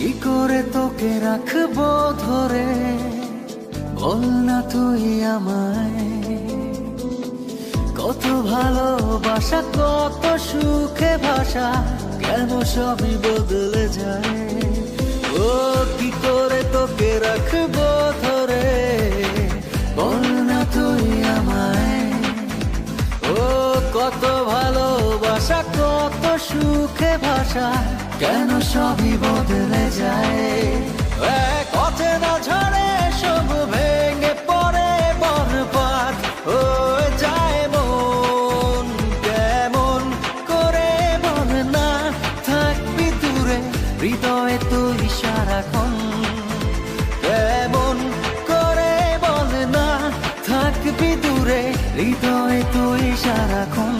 কি করে তোকে রাখব ধরে? বল না তুই আমায়। কত ভালোবাসা, কত সুখে ভাষা কেন সবই বদলে যায়? ও, কি করে তোকে রাখব ধরে? সুখে ভাষা কেন সবই বদলে যায়? এক পথে না ঝরে সব ভেঙে পড়ে বরবাদ। ও যায় মন কেমন করে বল না থাকবি দূরে, হৃদয়ে তুই সারাক্ষণ। কেমন করে বল না থাকবি দূরে, হৃদয়ে তুই সারাক্ষণ।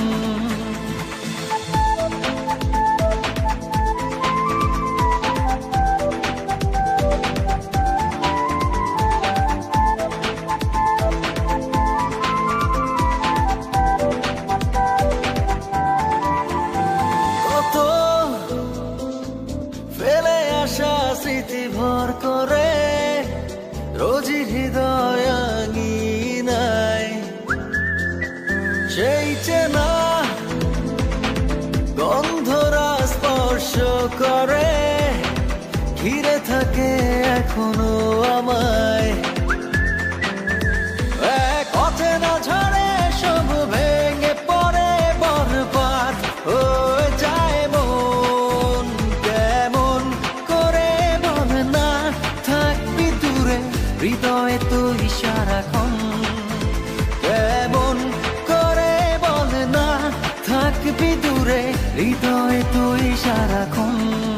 ঘিরে থাকে এখনও আমায়। সব ভেঙে পড়ে কেমন করে না সারাক্ষণ। করে বল না থাকবি দূরে, হৃদয়ে তুই সারাক্ষণ।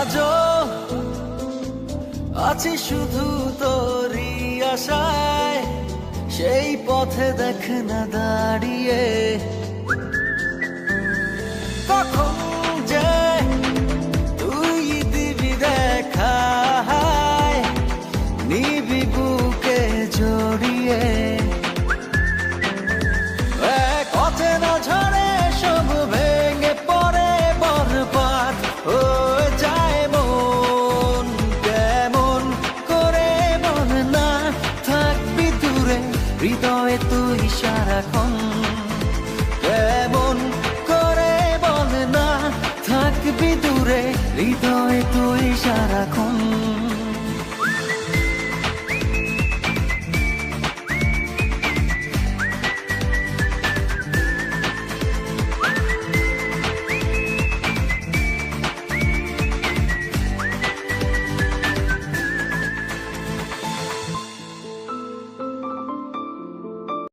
আজও আছি শুধু তোরই আশায় সেই পথে দেখ না দাঁড়িয়ে। কখন সারাক্ষণ